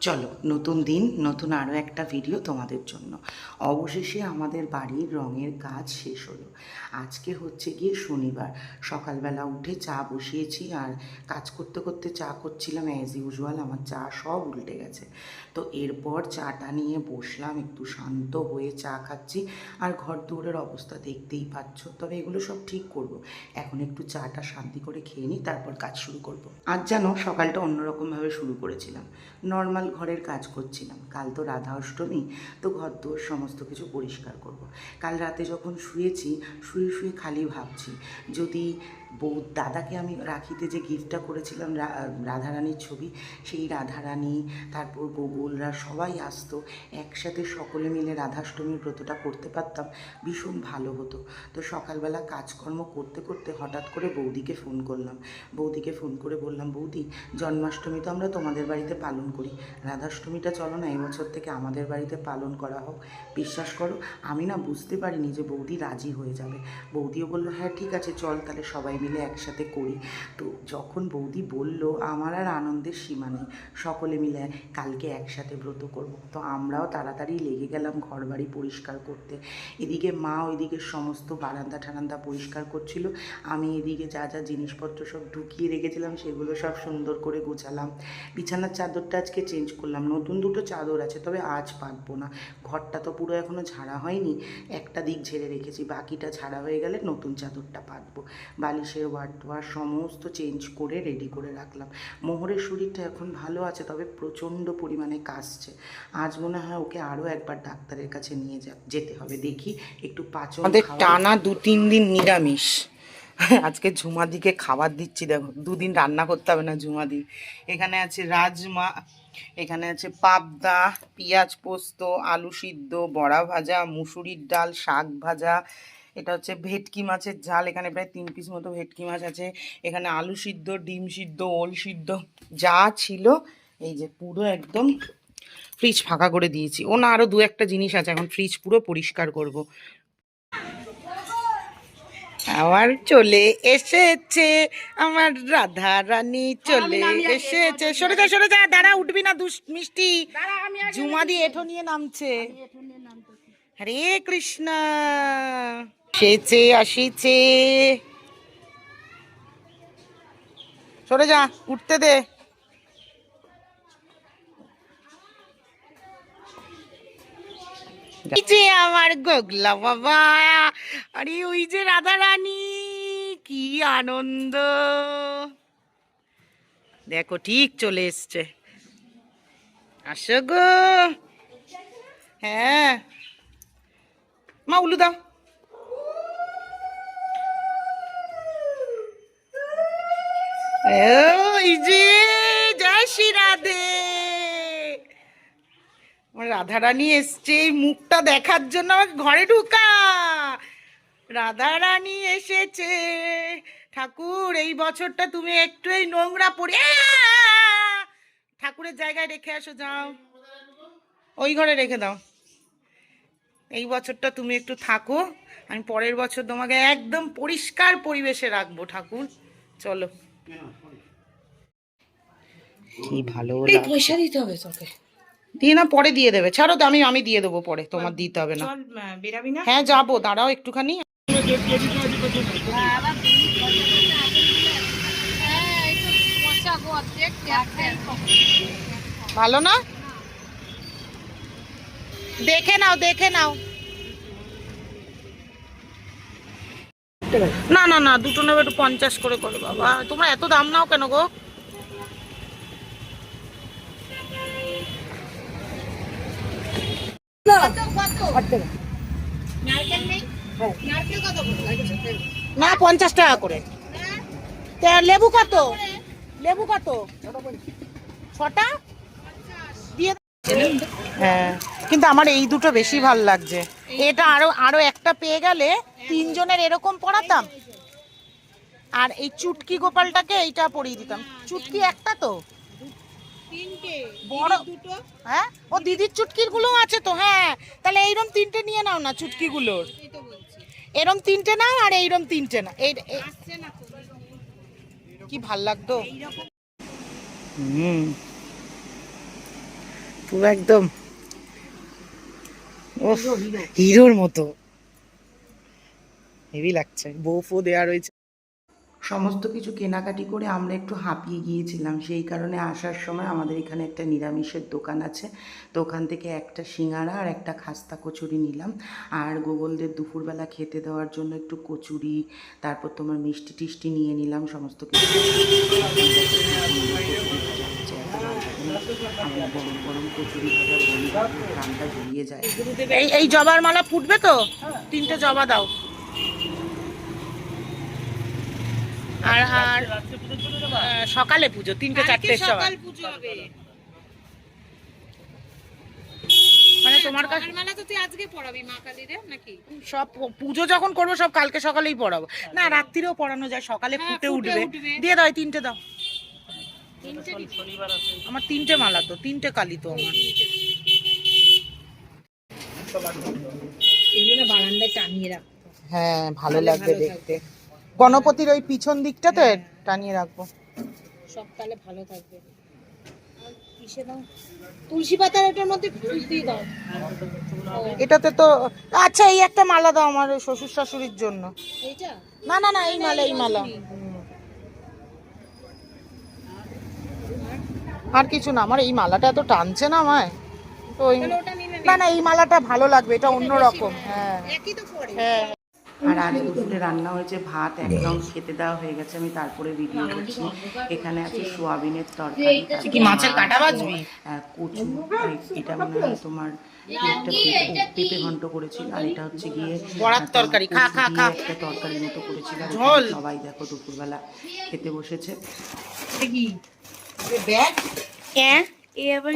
চলো, নতুন দিন, নতুন আরও একটা ভিডিও তোমাদের জন্য। অবশেষে আমাদের বাড়ির রঙের কাজ শেষ হলো। আজকে হচ্ছে গিয়ে শনিবার। সকালবেলা উঠে চা বসিয়েছি আর কাজ করতে করতে চা করছিলাম অ্যাজ ইউজুয়াল আমার চা সব উল্টে গেছে। তো এরপর চাটা নিয়ে বসলাম, একটু শান্ত হয়ে চা খাচ্ছি। আর ঘর দুয়ারের অবস্থা দেখতেই পাচ্ছ। তবে এগুলো সব ঠিক করব। এখন একটু চাটা শান্তি করে খেয়ে নিই, তারপর কাজ শুরু করব। আজ যেন সকালটা অন্যরকমভাবে শুরু করেছিলাম। নর্মাল ঘরের কাজ করছিলাম। কাল তো রাধা অষ্টমী, তো ঘর দুয়ার সমস্ত কিছু পরিষ্কার করব। কাল রাতে যখন শুয়েছি, শুয়ে শুয়ে খালি ভাবছি, যদি বউ দাদাকে আমি রাখিতে যে গিফটটা করেছিলাম রাধারানীর ছবি, সেই রাধারানী, তারপর গোগুলরা সবাই আসতো। একসাথে সকলে মিলে রাধাষ্টমীর ব্রতটা করতে পারতাম। ভীষণ ভালো হতো। তো সকালবেলা কাজকর্ম করতে করতে হঠাৎ করে বৌদিকে ফোন করলাম। বৌদিকে ফোন করে বললাম, বৌদি, জন্মাষ্টমী তো আমরা তোমাদের বাড়িতে পালন করি। রাধাষ্টমীটা চলো না, এবছর থেকে আমাদের বাড়িতে পালন করা হোক। বিশ্বাস করো, আমি না বুঝতে পারিনি যে বৌদি রাজি হয়ে যাবে। বৌদিও বলল হ্যাঁ ঠিক আছে, চল তাহলে সবাই মিলে একসাথে করি। তো যখন বৌদি বলল, আমার আর আনন্দের সীমা নেই, সকলে মিলে কালকে একসাথে ব্রত করব। তো আমরাও তাড়াতাড়ি লেগে গেলাম ঘর বাড়ি পরিষ্কার করতে। এদিকে মা ওইদিকে সমস্ত বারান্দা ঠারান্দা পরিষ্কার করছিল। আমি এদিকে যা যা জিনিসপত্র সব ঢুকিয়ে রেখেছিলাম, সেগুলো সব সুন্দর করে গোছালাম। বিছানার চাদরটা আজকে চেঞ্জ করলাম। নতুন দুটো চাদর আছে, তবে আজ পাতবো না। ঘরটা তো পুরো এখনও ঝাড়া হয়নি। একটা দিক ঝেড়ে রেখেছি, বাকিটা ঝাড়া হয়ে গেলে নতুন চাদরটা পাতবো। বালিশের ওয়ার টোয়ার সমস্ত চেঞ্জ করে রেডি করে রাখলাম। মোহরের শরীরটা এখন ভালো আছে তবে প্রচণ্ড পরিমাণে কাশছে। আজ মনে হয় ওকে আরও একবার ডাক্তারের কাছে নিয়ে যা যেতে হবে। দেখি একটু পাচন আমাদের টানা দু তিন দিন নিরামিষ। আজকে ঝুমাদিকে খাবার দিচ্ছি দেখো। দুদিন রান্না করতে হবে না ঝুমাদি। এখানে আছে রাজমা এখানে আছে পাবদা পেঁয়াজ পোস্ত আলু সিদ্ধ বড়া ভাজা মুসুরির ডাল শাক ভাজা এটা হচ্ছে ভেটকি মাছের ঝাল এখানে প্রায় তিন পিস মতো ভেটকি মাছ আছে। এখানে আলু সিদ্ধ ডিম সিদ্ধ ওল সিদ্ধ যা ছিল এই যে পুরো একদম ফ্রিজ ফাঁকা করে দিয়েছি। ও না আরও দু একটা জিনিস আছে এখন ফ্রিজ পুরো পরিষ্কার করব। আবার চলে এসেছে আমার রাধা রানী চলে এসেছে। সরে যা সরে যা দাঁড়া উঠবি না দুষ মিষ্টি। জুমাদি এঠো নিয়ে নামছে। হরে কৃষ্ণ। সেচে আসিছে। সরে যা, উঠতে দে। আমার গোগলা বাবা, আরে ওই যে রাধা রানী কি আনন্দ। দেখো, ঠিক চলে এসছে। আসো গো। হ্যাঁ। মা, উলু দাও। ওই যে রাধে। আমার রাধারানী এসছে, এই মুখটা দেখার জন্য ঘরে ঢুকা। রাধারানী এসেছে। ঠাকুর, এই বছরটা তুমি একটু এই নোংরা পড়ে ঠাকুরের জায়গায় রেখে আসো, যাও। ওই ঘরে রেখে দাও। এই বছরটা তুমি একটু থাকো। আমি পরের বছর তোমাকে একদম পরিষ্কার পরিবেশে রাখব, ঠাকুর। চলো। কি ভালো পয়সা দিতে হবে তোকে। দিয়ে না পরে দিয়ে দেবে। ছাড়ো তো আমি আমি দিয়ে দেবো পরে। তোমার দিতে হবে না? হ্যাঁ যাব দাঁড়াও একটুখানি। ভালো না? দেখে নাও দেখে নাও। না না না দুটো নেবে একটু পঞ্চাশ করে করো বাবা। তোমরা এত দাম নাও কেন গো? না। পঞ্চাশ টাকা করে। তা লেবু কত? লেবু কত? ছটা। হ্যাঁ কিন্তু আমার এই দুটো বেশি ভালো লাগছে। এটা আরও আরও একটা পেয়ে গেলে তিনজনের এরকম পড়াতাম। আর এই চুটকি গোপালটাকে এইটা পরিয়ে দিতাম। চুটকি একটা তো? বড় হ্যাঁ? ও দিদির চুটকিরগুলো আছে তো হ্যাঁ। তাহলে এইরকম তিনটে নিয়ে নাও না চুটকি গুলোর এরম তিনটে নাও আর এইরম তিনটে না এই এই- কি ভালো লাগতো? হুম। পুরো একদম। ওফ, হিরোর মতো। হেভি লাগছে। বউ ফো দেওয়া রয়েছে সমস্ত কিছু কেনাকাটি করে আমরা একটু হাঁপিয়ে গিয়েছিলাম। সেই কারণে আসার সময় আমাদের এখানে একটা নিরামিষের দোকান আছে। তো ওখান থেকে একটা সিঙ্গারা আর একটা খাস্তা কচুরি নিলাম। আর গোগলদের দুপুরবেলা খেতে দেওয়ার জন্য একটু কচুরি, তারপর তোমার মিষ্টি টিষ্টি নিয়ে নিলাম, সমস্ত কিছু। এই জবার মালা ফুটবে তো? তিনটে জবা দাও। আর আর সকালে পুজো তিনটে চারটে সকাল পুজো হবে। মানে তোমার কাছে সকালবেলা তো তুই আজকে পড়াবি মা কালীরে নাকি? সব পুজো যখন করব সব কালকে সকালেই পড়াবো না রাত্রিরেও পড়ানো যায় সকালে হ্যাঁ, ফুটে ফুটে উঠবে। উঠবে। দিয়ে দাও তিনটে দাও। আমার তিনটে মালা তো তিনটে কালি তো আমার। বারান্দায় টানিয়ে রাখব হ্যাঁ ভালো লাগবে দেখতে। গণপতির ওই পিছন দিকটাতে টানিয়ে রাখব। সবকালে ভালো থাকবে। আর তুলসী পাতার ওটার মধ্যে দিয়ে দাও। এটাতে তো আচ্ছা এই একটা মালা দাও আমার শ্বশুর শাশুড়ির জন্য। না না না এই মালা এই মালা। আর কিছু না আমার এই মালাটা এত টানছে না আমায়। তো না না এই মালাটা ভালো লাগবে এটা অন্যরকম হ্যাঁ। হ্যাঁ। আর আজ দুপুরে রান্না হয়েছে ভাত একদম খেতে দেওয়া হয়ে গেছে আমি তারপরে ভিডিও করছি। এখানে আছে সোয়াবিনের তরকারি কি মাছের কাটা বাজবি? আহ, কচু এটা মনে হয় তোমার কি একটা পেঁপে পেঁপে ঘন্ট করেছিল আর এটা হচ্ছে গিয়ে বড়ার তরকারি। খা, খা, খা। একটা তরকারির মতো করেছিল সবাই দেখো দুপুরবেলা খেতে বসেছে। ব্যাগ? হ্যাঁ? এই আবার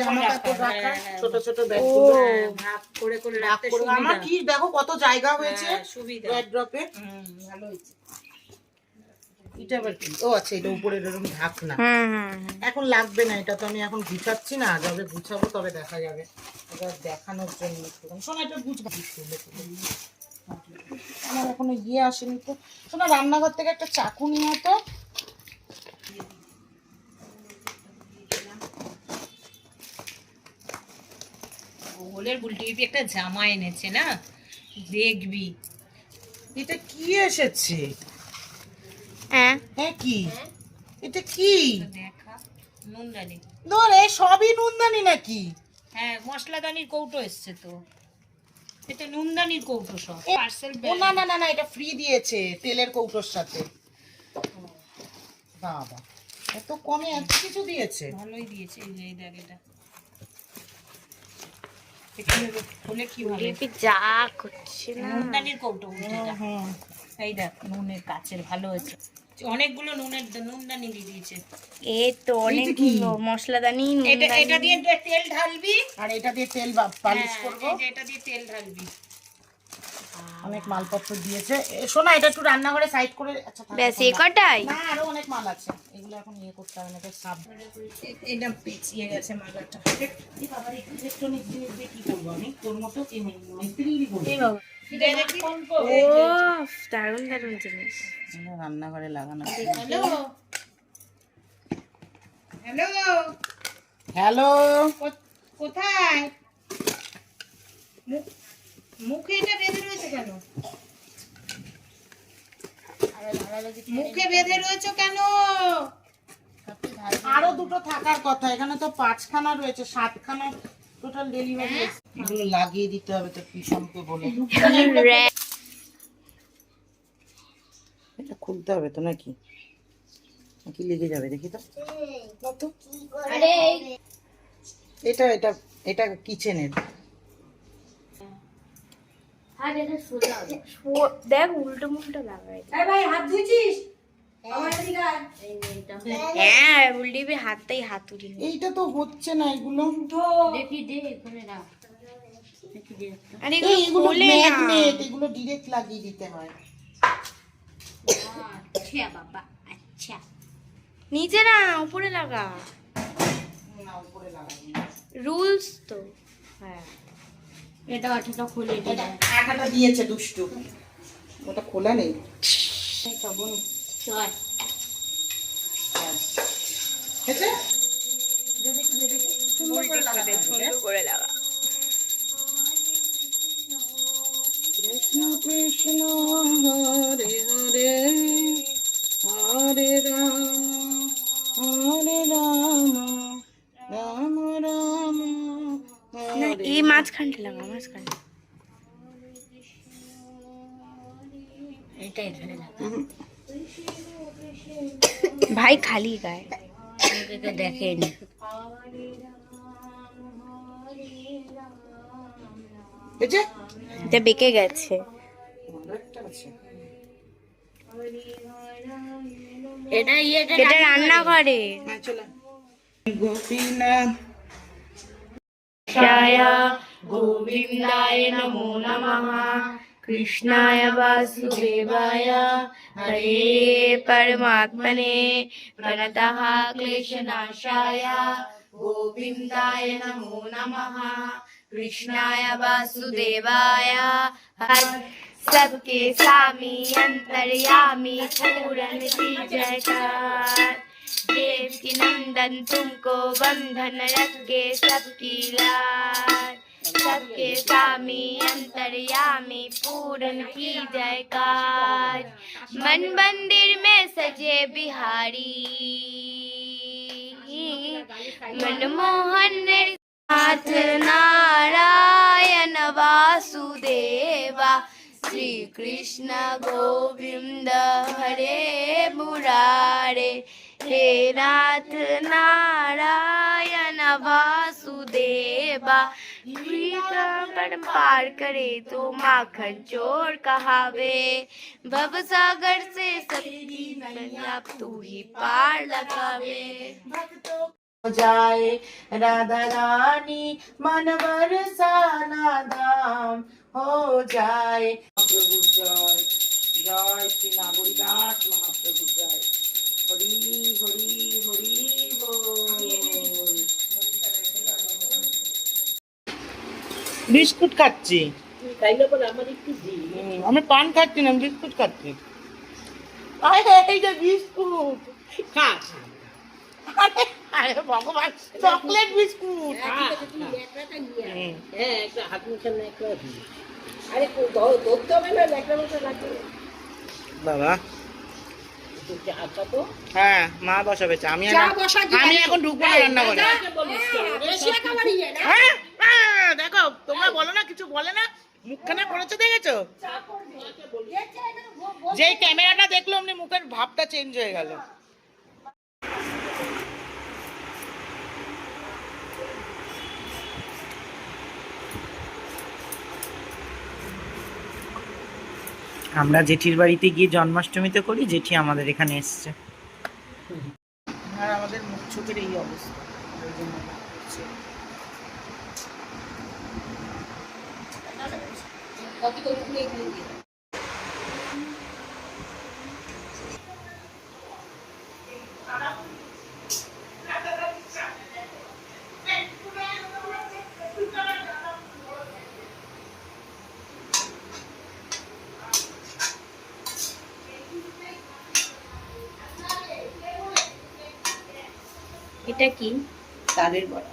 জামা কাপড় রাখা। ছোট ছোট ব্যাগ ভাগ করে করে রাখতে আমার কি দেখো কত জায়গা হয়েছে সুবিধা। ড্রপে ভালো হয়েছে। এটা আবার কি? ও আচ্ছা এটা উপরে এরকম ঢাকনা। হুম হুম এখন লাগবে না এটা তো আমি এখন গুছাচ্ছি না। যবে গুছাবো তবে দেখা যাবে। এটা দেখানোর জন্য। শোনো এটা গুছবা। আমার এখনও ইয়ে আসেনি তো। শোনো রান্নাঘর থেকে একটা চাকু নিয়ে তো। ওলের বুলটি একটা জামা এনেছে না? দেখবি। এটা কি এসেছে? হ্যাঁ হ্যাঁ কি? এটা কি? দেখা। নুনদানি। ধরে সবই নুনদানি নাকি? হ্যাঁ মশলাদানির কৌটো এসছে তো। এটা নুনদানির কৌটো সব পার্সেল ও না না না না এটা ফ্রি দিয়েছে তেলের কৌটোর সাথে। বাবা এত কমে এত কিছু দিয়েছে। ভালোই দিয়েছে এই যে এই দেখ এটা এটা কি হবে? হলে কি ভালো যা করছে নুনদানির কৌটো উল্টেটা এই দেখ নুনের কাছের ভালো হয়েছে। অনেকগুলো নুনের নুনদানি দিয়ে দিয়েছে। এ তো অনেকগুলো মশলাদানি এটা এটা দিয়ে তেল ঢালবি। আর এটা দিয়ে তেল পালিশ হ্যাঁ, করব? এটা দিয়ে তেল ঢালবি। অনেক মালপত্র দিয়েছে। এ, শোনা এটা একটু রান্নাঘরে সাইড করে আচ্ছা ব্যাস এখন না। কটাই না আরও অনেক মাল আছে। এগুলো এখন ইয়ে করতে হবে না এটা সাব এটা পেঁচিয়ে গেছে মালাটা। ইলেকট্রনিক জিনিস দিয়ে কি করব আমি? তোর মতো কি মিস্ত্রি করব ও দারুণ দারুণ জিনিস। রান্নাঘরে লাগানো হ্যালো। হ্যালো। হ্যালো। কোথায়? মুখ- মুখে এটা কেন? মুখে বেঁধে রয়েছে কেন? আরও দুটো থাকার কথা এখানে তো পাঁচখানা রয়েছে সাতখানা টোটাল ডেলিভারি এগুলো লাগিয়ে দিতে হবে তো পিছনকে বলে। এটা খুলতে হবে তো নাকি? নাকি লেগে যাবে দেখি তো। এটা এটা এটা কিচেনের দেখ উল্টো মুল্টো লাগাই হ্যাঁ। উল্টিবি হাতটাই হাতুড়ি এইটা তো হচ্ছে না এগুলো। ম্যাগনেট এগুলো লাগিয়ে দিতে হয়। নিচে না উপরে লাগা। না উপরে লাগাবি রুলস তো। হ্যাঁ। এটা আঠাটা খুলে এটা আঠাটা দিয়েছে দুষ্টু। ওটা খোলা নেই? হয়েছে সুন্দর করে লাগা। কৃষ্ণ কৃষ্ণ হরে হরে হরে রাম হরে রাম রাম রাম। না, এই মাঝখানটা লাগা মাঝখানটা ভাই খালি গায়ে। দেখেনি। এটা বেঁকে গেছে। এটা রান্না করে হ্যাঁ গোপীনাথ कृष्णाय गोविन्दाय नमो नमः। कृष्णाय वासुदेवाय। हरे परमात्मने प्रणतः क्लेशनाशाय। गोविन्दाय नमो नमः। कृष्णाय वासुदेवाय। सबके स्वामी अंतर्यामी, पूरन की जयकार देव की नंदन, तुमको बंधन रखे सबकी लाज सबके स्वामी अंतर्यामी पूरन की जयकार। मन मंदिर में सजे बिहारी। मनमोहन नाथ नारायण वासुदेवा। श्री कृष्ण गोविंद हरे मुरारे। हे नाथ नारायण वासुदेवा पर पार करे तो माखन चोर कहावे। भव सागर से सभी नैया तू ही पार लगावे। जाए राधा रानी, मन भर साना दाम हो जाए। प्रभु जय। जय श्री नागरी दास महाप्रभु जय। হরি হরি হরি বল বিস্কুট খাচ্ছি। আমি পান খাচ্ছি না বিস্কুট খাচ্ছি। আরে, এই যে বিস্কুট। খা। খা। আরে, আরে ভগবান চকলেট বিস্কুট। খা। হুম। বাবা। হ্যাঁ মা বসাবে চা। আমি আমি এখন ঢুকবো না রান্না করে হ্যাঁ, হ্যাঁ, দেখো তোমরা বলো না কিছু বলে না। মুখখানে পড়েছে দেখেছ? যেই ক্যামেরাটা দেখল অমনি মুখের ভাবটা চেঞ্জ হয়ে গেল। আমরা জেঠির বাড়িতে গিয়ে জন্মাষ্টমীতে করি জেঠি আমাদের এখানে এসছে। আর আমাদের মুখ চোখের এই অবস্থা। এটা কি? তাদের বড়া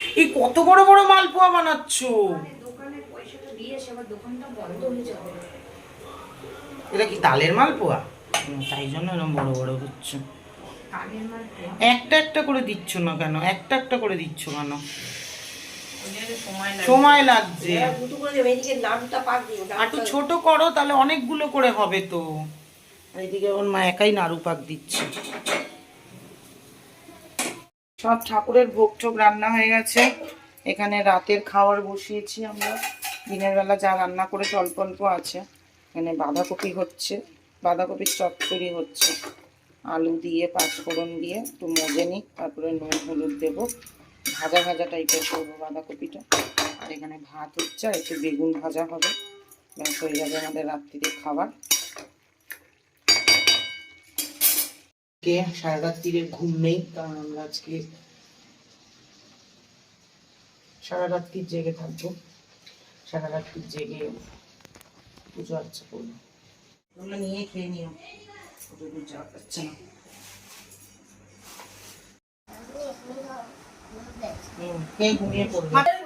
এই কত বড় বড় মালপোয়া বানাচ্ছো? এটা কি তালের মালপোয়া? তাই জন্য এরকম বড় বড় হচ্ছে একটা একটা করে দিচ্ছ না কেন? একটা একটা করে দিচ্ছ কেন? সময় লাগছে। আর একটু ছোট করো তাহলে অনেকগুলো করে হবে তো। এদিকে ওর মা একাই নাড়ু পাক দিচ্ছে। সব ঠাকুরের ভোগ টোগ রান্না হয়ে গেছে। এখানে রাতের খাওয়ার বসিয়েছি আমরা। দিনের বেলা যা রান্না করেছি অল্প অল্প আছে। এখানে বাঁধাকপি হচ্ছে, বাঁধাকপির চচ্চড়ি হচ্ছে। আলু দিয়ে, পাঁচফোড়ন দিয়ে, একটু মজে নিই তারপরে নুন, হলুদ দেবো। ভাজা ভাজা টাইপের করব বাঁধাকপিটা। আর এখানে ভাত হচ্ছে, আর একটু বেগুন ভাজা হবে। ব্যাস, হয়ে যাবে আমাদের রাত্রিরে খাবার। সারা রাত্রিরে ঘুম নেই, কারণ আমরা আজকে সারা রাত্রি জেগে থাকব? সারা রাত্রি জেগে পুজো আচ্ছা করব? নিয়ে খেয়ে নিও। পুজো আর যাচ্ছে না। ঘুমিয়ে পড়বে।